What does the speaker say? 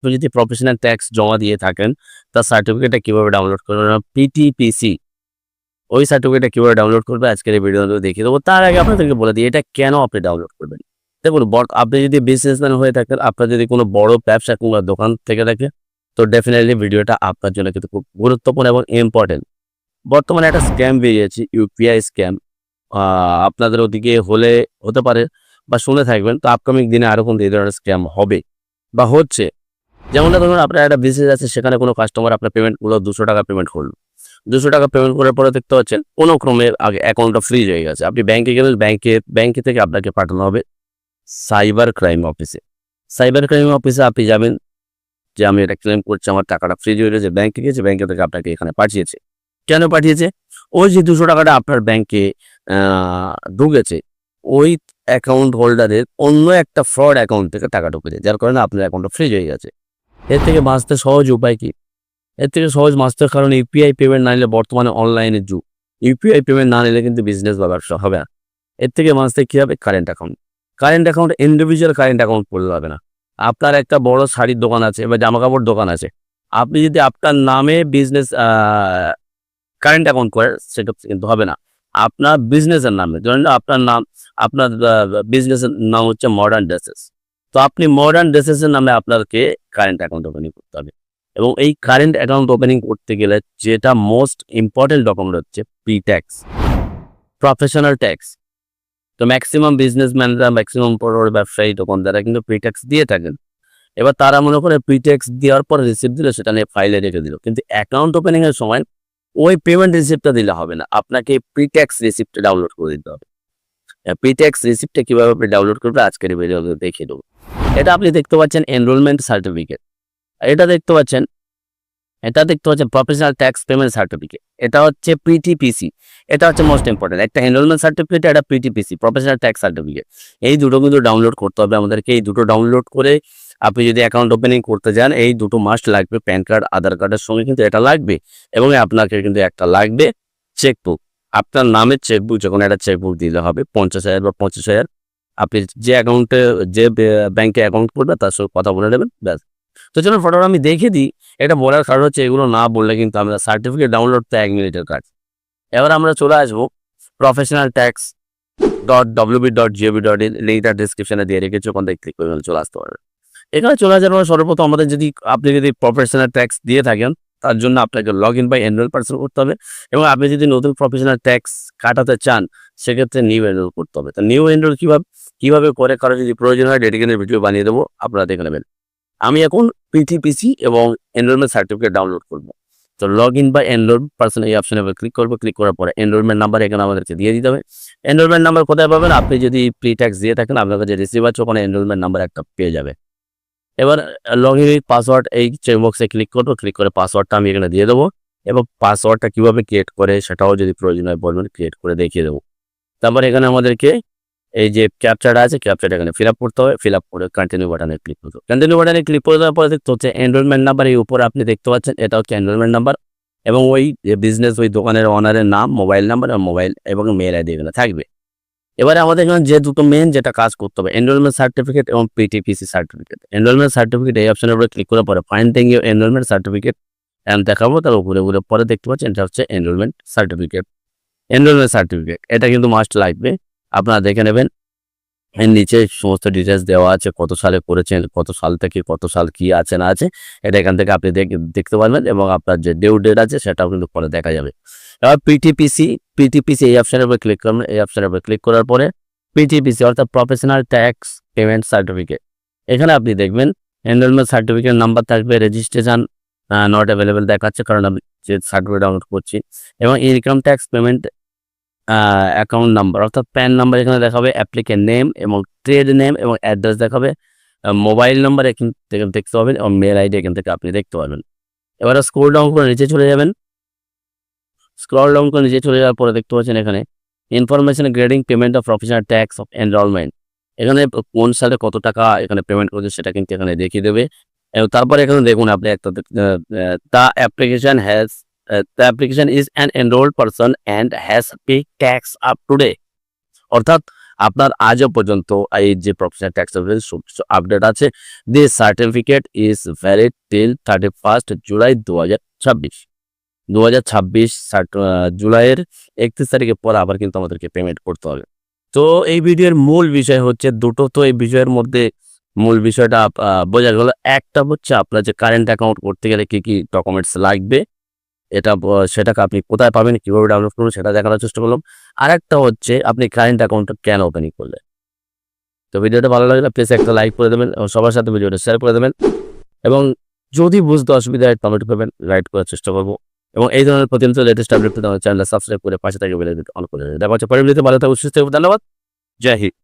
আপনি যদি professional tax জমা দিয়ে থাকেন, তার সার্টিফিকেটটা কীভাবে ডাউনলোড করবেন? পিটিপিসি ওই সার্টিফিকেটটা কীভাবে ডাউনলোড করবে? আজকের এই ভিডিও দেখিয়ে দেবো। তার আগে আপনাদেরকে বলে দিই, এটা কেন আপনি ডাউনলোড করবেন? দেখুন আপনি যদি বিজনেসম্যান হয়ে থাকেন, আপনার যদি কোনো বড় ব্যবসা কিংবা দোকান থেকে থাকে, তো ডেফিনেটলি ভিডিওটা আপনার জন্য কিন্তু খুব গুরুত্বপূর্ণ এবং ইম্পর্টেন্ট বর্তমানে একটা স্ক্যাম বেরিয়েছে ইউপিআই স্ক্যাম আপনাদের ওদিকে হলে হতে পারে বা শুনে থাকবেন, তো আপকামিং দিনে আরও কিন্তু এই ধরনের স্ক্যাম হবে বা হচ্ছে। যেমনটা ধরুন আপনার একটা বিজনেস আছে, সেখানে কোনো কাস্টমার আপনার পেমেন্ট করল দুশো টাকা পেমেন্ট করল। দুশো টাকা পেমেন্ট করার পরে দেখতে পাচ্ছেন কোনো ক্রমে আগে অ্যাকাউন্টটা ফ্রিজ হয়ে গেছে। আপনি ব্যাংকে গেলেন ব্যাংকে ব্যাংকে থেকে আপনাকে পাঠানো হবে সাইবার ক্রাইম অফিসে সাইবার ক্রাইম অফিসে আপনি যাবেন, যে আমি এটা ক্লেম করছি, আমার টাকাটা ফ্রিজ হয়ে গেছে ব্যাংকে গেছে ব্যাংকে থেকে আপনাকে এখানে পাঠিয়েছে। কেন পাঠিয়েছে? ওই যে দুশো টাকাটা আপনার ব্যাংকে ঢুকেছে, ওই অ্যাকাউন্ট হোল্ডারের অন্য একটা ফ্রড অ্যাকাউন্ট থেকে টাকা ঢুকেছে যার কারণে আপনার অ্যাকাউন্টটা ফ্রিজ হয়ে গেছে। এর থেকে বাঁচতে সহজ উপায় কি? এর থেকে সহজ বাঁচতে কারণ ইউপিআই পেমেন্ট না নিলে বর্তমানে অনলাইনের যুগ। ইউপিআই পেমেন্ট না নিলে কিন্তু বিজনেস বা ব্যবসা হবে না। এর থেকে বাঁচতে কী হবে? Current account current account individual current account করলে হবে না। আপনার একটা বড় শাড়ির দোকান আছে বা জামা কাপড় দোকান আছে। আপনি যদি আপনার নামে বিজনেস কারেন্ট অ্যাকাউন্ট করেন, সেটা কিন্তু হবে না। আপনার বিজনেসের নামে, ধরেন আপনার নাম, আপনার বিজনেসের নাম হচ্ছে মডার্ন ড্রেসেস তো আপনি মডার্ন ড্রেসেসের নামে আপনাকে কারেন্ট অ্যাকাউন্ট ওপেনিং করতে হবে। এবং এই কারেন্ট অ্যাকাউন্ট ওপেনিং করতে গেলে যেটা মোস্ট ইম্পর্টেন্ট ডকুমেন্ট হচ্ছে প্রি ট্যাক্স প্রফেশনাল ট্যাক্স তো ম্যাক্সিমাম বিজনেসম্যানরা ম্যাক্সিমাম বড় ব্যবসায়ী, দোকানদাররা কিন্তু প্রি ট্যাক্স দিয়ে থাকেন। এবার তারা মনে করে প্রি ট্যাক্স দেওয়ার পর রিসিপ্ট দিল, সেটা নিয়ে ফাইলে রেখে দিল। কিন্তু অ্যাকাউন্ট ওপেনিং এর সময় ওই পেমেন্ট রিসিপ্টটা দিলে হবে না। আপনাকে প্রি ট্যাক্স রিসিপ্টটা ডাউনলোড করে দিতে হবে। প্রি ট্যাক্স রিসিপ্টটা কীভাবে আপনি ডাউনলোড করবে আজকের ভিডিওতে দেখিয়ে দেবো। এটা আপনি দেখতে পাচ্ছেন এনরোলমেন্ট সার্টিফিকেট এটা দেখতে পাচ্ছেন, এটা দেখতে পাচ্ছেন প্রফেশনাল ট্যাক্স পেমেন্ট সার্টিফিকেট এটা হচ্ছে পিটিপিসি এটা হচ্ছে মোস্ট ইম্পর্টেন্ট একটা এনরোলমেন্ট সার্টিফিকেট একটা পিটিপিসি প্রফেশনাল ট্যাক্স সার্টিফিকেট এই দুটো কিন্তু ডাউনলোড করতে হবে আমাদেরকে। এই দুটো ডাউনলোড করে আপনি যদি অ্যাকাউন্ট ওপেনিং করতে যান, এই দুটো মাস্ট লাগবে। প্যান কার্ড আধার কার্ডের সঙ্গে কিন্তু এটা লাগবে এবং আপনাকে কিন্তু একটা লাগবে চেকবুক আপনার নামে চেকবুক যখন একটা চেকবুক দিলে হবে, পঞ্চাশ হাজার বা পঁচিশ হাজার, আপনি যে অ্যাকাউন্টে যে ব্যাংকে অ্যাকাউন্ট করবে, তার সঙ্গে কথা বলে নেবেন, ব্যাস। তো চলুন ফটোটা আমি দেখে দিই। এটা বলার কারণ হচ্ছে এগুলো না বললে কিন্তু আমরা সার্টিফিকেট ডাউনলোড তো এক মিনিটের কাজ। এবার আমরা চলে আসব professional tax dot WB dot GOB dot in লিঙ্কটা ডিসক্রিপশনে দিয়ে রেখেছি, ওখান থেকে ক্লিক করে চলে আসতে পারবেন। এখানে চলে আসার পর সর্বপ্রথম আমাদের যদি, আপনি যদি প্রফেশনাল ট্যাক্স দিয়ে থাকেন তার জন্য আপনাকে log in by enrol person করতে হবে এবং আপনি যদি নতুন প্রফেশনাল ট্যাক্স কাটাতে চান, সেক্ষেত্রে নিউ এনরোল করতে হবে। তো নিউ এনরোল কীভাবে কীভাবে করে, কারও যদি প্রয়োজন হয় ডেডিকেটেড ভিডিও বানিয়ে দেবো, আপনারা দেখে নেবেন। আমি এখন পিটিপিসি এবং এনরোলমেন্ট সার্টিফিকেট ডাউনলোড করব। তো লগ ইন বা এনরোল পার্সন এই অপশনে ক্লিক করব। ক্লিক করার পরে এনরোলমেন্ট নাম্বার এখানে আমাদেরকে দিয়ে দিতে হবে। এনরোলমেন্ট নাম্বার কোথায় পাবেন? আপনি যদি প্রি ট্যাক্স দিয়ে থাকেন, আপনার কাছে রিসিভ আছে, ওখানে এনরোলমেন্ট নাম্বার একটা পেয়ে যাবে। এবার লগ ইন পাসওয়ার্ড এই চেকবক্সে ক্লিক করব ক্লিক করে পাসওয়ার্ডটা আমি এখানে দিয়ে দেবো। এবং পাসওয়ার্ডটা কীভাবে ক্রিয়েট করে সেটাও যদি প্রয়োজন হয় বলবেন ক্রিয়েট করে দেখিয়ে দেবো। তারপর এখানে আমাদেরকে এই যে ক্যাপচারটা আছে ক্যাপচারটা এখানে ফিল আপ করতে হবে। ফিল আপ করে কন্টিনিউ বাটনে ক্লিক করতে হবে। কন্টিনিউ বাটনে ক্লিক করে দেওয়ার পরে দেখতে হচ্ছে এনরোলমেন্ট নাম্বার এই উপরে আপনি দেখতে পাচ্ছেন, এটা হচ্ছে এনরোলমেন্ট নাম্বার এবং ওই বিজনেস ওই দোকানের ওনারের নাম মোবাইল নাম্বার এবং মোবাইল এবং মেল আইডি এখানে থাকবে। এবারে আমাদের এখানে যে দুটো মেন যেটা কাজ করতে হবে এনরোলমেন্ট সার্টিফিকেট এবং পিটিপিসি সার্টিফিকেট এনরোলমেন্ট সার্টিফিকেট এই অপশনের উপরে ক্লিক করার পরে finding you enrolment certificate and দেখাবো তার উপরে উপরে পরে দেখতে পাচ্ছেন এটা হচ্ছে এনরোলমেন্ট সার্টিফিকেট এনরোলমেন্ট সার্টিফিকেট এটা কিন্তু মাস্ট লাগবে। আপনারা দেখে নেবেন এর নিচে সমস্ত ডিটেলস দেওয়া আছে, কত সালে করেছেন, কত সাল থেকে কত সাল কি আছে, না আছে, এটা এখান থেকে আপনি দেখ- দেখতে পারবেন এবং আপনার যে ডিউ ডেট আছে সেটাও কিন্তু পরে দেখা যাবে। এবার পিটিপিসি পিটিপিসি এই অপশনের উপরে ক্লিক করবেন এই অপশনের উপরে ক্লিক করার পরে পিটিপিসি অর্থাৎ প্রফেশনাল ট্যাক্স পেমেন্ট সার্টিফিকেট এখানে আপনি দেখবেন এনরোলমেন্ট সার্টিফিকেট নাম্বার থাকবে রেজিস্ট্রেশন নট অ্যাভেলেবেল দেখাচ্ছে, কারণ আমি যে সার্টিফিকেট ডাউনলোড করছি। এবং income tax payment account number অর্থাৎ প্যান নাম্বার এখানে দেখাবে অ্যাপ্লিকেন্ট নেম এবং ট্রেড নেম এবং অ্যাড্রেস দেখাবে মোবাইল নাম্বার এখান থেকে দেখতে পাবেন এবং মেল আইডি এখান থেকে আপনি দেখতে পাবেন এবারে স্ক্রোল ডাউন করে নিচে চলে যাবেন। স্ক্রল ডাউন করে নিচে চলে যাওয়ার পরে দেখতে পাচ্ছেন এখানে information grading payment of professional tax of enrolment এখানে কোন সালে কত টাকা এখানে পেমেন্ট করেছে সেটা কিন্তু এখানে দেখিয়ে দেবে। এবং তারপরে এখানে দেখুন আপনি একটা the application has the application is an enrolled person and has pay tax up to day অর্থাৎ আপনার আজও পর্যন্ত এই যে প্রফেশনাল ট্যাক্স অফিস সবকিছু আপডেট আছে। This certificate is valid till thirty first July দু হাজার ছাব্বিশ দু হাজার ছাব্বিশ জুলাইয়ের একত্রিশ তারিখের পর আবার কিন্তু আমাদেরকে পেমেন্ট করতে হবে। তো এই ভিডিওর মূল বিষয় হচ্ছে দুটো তো এই বিষয়ের মধ্যে মূল বিষয়টা বোঝা গেল। একটা হচ্ছে আপনার যে কারেন্ট অ্যাকাউন্ট করতে গেলে কি কি ডকুমেন্টস লাগবে। এটা সেটাকে আপনি কোথায় পাবেন, কীভাবে ডাউনলোড করবেন, সেটা দেখানোর চেষ্টা করলাম। আর একটা হচ্ছে, আপনি কারেন্ট অ্যাকাউন্টটা কেন ওপেনিং করলেন? তো ভিডিওটা ভালো লাগলে প্লিজ একটা লাইক করে দেবেন এবং সবার সাথে ভিডিওটা শেয়ার করে দেবেন। এবং যদি বুঝতে অসুবিধা হয় কমেন্ট করবেন রাইট করার চেষ্টা করব। এবং এই ধরনের প্রতিনিয়ত লেটেস্ট আপডেট চ্যানেলটা সাবস্ক্রাইব করে পাশে থেকে অন করে দেখা হচ্ছে ভিডিওতে ভালো থাকুন, সুস্থ ধন্যবাদ। জয় হিন্দ।